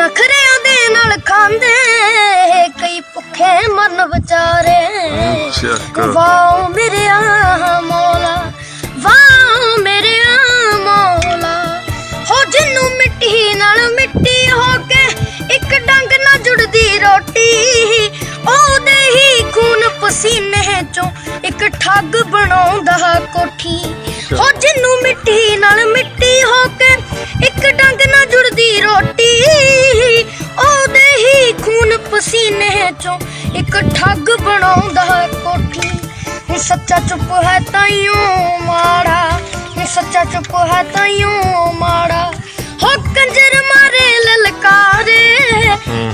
ਨਖਰਿਆਂ ਦੇ ਨਾਲ ਖਾਂਦੇ। ਕਈ ਭੁੱਖੇ ਮਰਨ ਵਿਚਾਰੇ। ਚੱਕ ਵਾਓ ਮੇਰਿਆ ਮੌਲਾ ਵਾਓ ਮੇਰਿਆ ਮੌਲਾ। ਹੋ ਜਿੰਨੂੰ ਮਿੱਟੀ ਨਾਲ ਮਿੱਟੀ ਹੋ ਕੇ ਇੱਕ ਡੰਗ ਨਾਲ ਜੁੜਦੀ ਰੋਟੀ। ਉਹਦੇ ਹੀ ਖੂਨ ਪਸੀਨੇ ਚੋਂ ਇੱਕ ਠੱਗ ਬਣਾਉਂਦਾ ਕੋਠੀ। ਹੋ ਜਿੰਨੂੰ ਮਿੱਟੀ ਨਾਲ ਮਿੱਟੀ ਹੋ ਕੇ ਇੱਕ ਚੋਂ ਇੱਕ ਠੱਗ ਬਣਾਉਂਦਾ ਕੋਠੀ। ਹੁਣ ਸੱਚਾ ਚੁੱਪ ਹੈ ਤਾਈਓ ਮਾੜਾ। ਹੁਣ ਸੱਚਾ ਚੁੱਪ ਹੈ ਤਾਈਓ ਮਾੜਾ। ਹੋ ਕੰਜਰ ਮਾਰੇ ਲਲਕਾਰੇ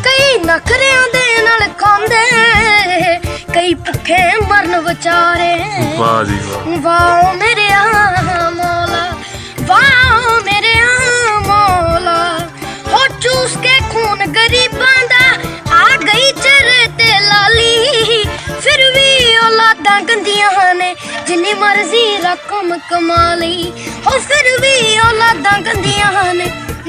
ਕਈ ਨਖਰਿਆਂ ਦੇ ਨਾਲ ਖਾਂਦੇ ਕਈ ਭੁੱਖੇ ਮਰਨ ਵਿਚਾਰੇ। ਵਾਹ ਜੀ ਵਾਹ। ਵਾਓ ਮੇਰੇ ਮੌਲਾ ਜਿੰਨੀ ਮਰਜ਼ੀ ਰਕਮ ਕਮਾ ਲਈ। ਹੋ ਫਿਰ ਵੀ ਔਲਾਦਾਂ ਗੰਦੀਆਂ ਹਨ।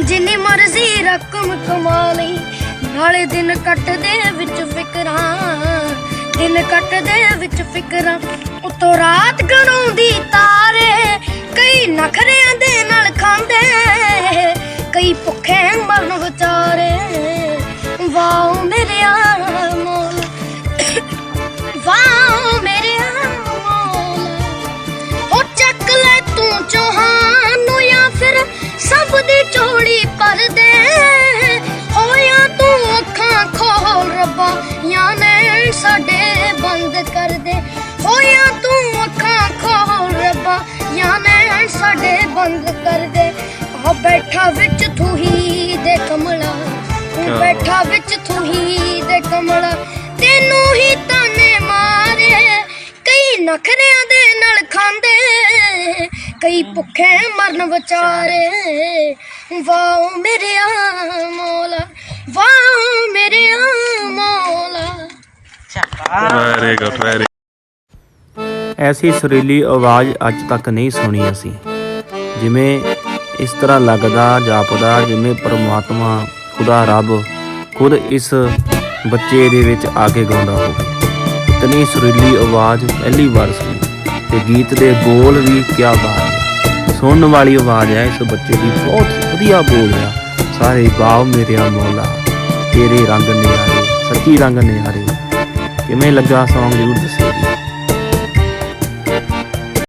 ਜਿੰਨੀ ਮਰਜ਼ੀ ਰਕਮ ਕਮਾ ਲਈ। ਨਾਲੇ ਦਿਨ ਕੱਟਦੇ ਵਿੱਚ ਫਿਕਰਾਂ। ਦਿਨ ਕੱਟਦੇ ਵਿੱਚ ਫਿਕਰਾਂ। ਉਤੋਂ ਰਾਤ ਗਣਾਉਂਦੀ ਰੱਬਾ ਜਾਂ ਨੇ ਸਾਡੇ ਬੰਦ ਕਰ ਦੇ। ਆ ਬੈਠਾ ਵਿੱਚ ਤੂੰ ਹੀ ਦੇ ਕਮਲਾ। ਤੂੰ ਬੈਠਾ ਵਿੱਚ ਤੂੰ ਹੀ ਦੇ ਕਮਲਾ। ਤੈਨੂੰ ਹੀ ਤਾਨੇ ਮਾਰੇ। ਕਈ ਨਖਰਿਆਂ ਦੇ ਨਾਲ ਖਾਂਦੇ। ਕਈ ਭੁੱਖੇ ਮਰਨ ਵਿਚਾਰੇ। ਵਾਓ ਮੇਰੇ ਮੌਲਾ ਵਾਓ ਮੇਰੇ ਮੌਲਾ। ਵੈਰੀ ਗੁੱਡ ਵੈਰੀ ਐਸੀ ਸੁਰੀਲੀ ਆਵਾਜ਼ ਅੱਜ ਤੱਕ ਨਹੀਂ ਸੁਣੀ ਅਸੀਂ। ਜਿਵੇਂ ਇਸ ਤਰ੍ਹਾਂ ਲੱਗਦਾ ਜਾਪਦਾ, ਜਿਵੇਂ ਪਰਮਾਤਮਾ ਖੁਦਾ ਰੱਬ ਖੁਦ ਇਸ ਬੱਚੇ ਦੇ ਵਿੱਚ ਆ ਕੇ ਗਾਉਂਦਾ ਹੋਵੇ। ਇਤਨੀ ਸੁਰੀਲੀ ਆਵਾਜ਼ ਪਹਿਲੀ ਵਾਰ ਸੁਣੀ ਤੇ ਗੀਤ ਦੇ ਬੋਲ ਵੀ ਕਿਆ ਬਾਤ ਹੈ। ਸੁਣਨ ਵਾਲੀ ਆਵਾਜ਼ ਹੈ, ਇਸ ਬੱਚੇ ਦੀ ਬਹੁਤ ਵਧੀਆ ਬੋਲ ਹੈ ਸਾਰੇ ਬਾਵ ਮੇਰਿਆ ਮੌਲਾ, ਤੇਰੇ ਰੰਗ ਨਿਆਰੇ, ਸੱਚੀ ਰੰਗ ਨਿਆਰੇ। ਕਿਵੇਂ ਲੱਗਾ ਸੌਂਗ ਜ਼ਰੂਰ ਦੱਸਿਓ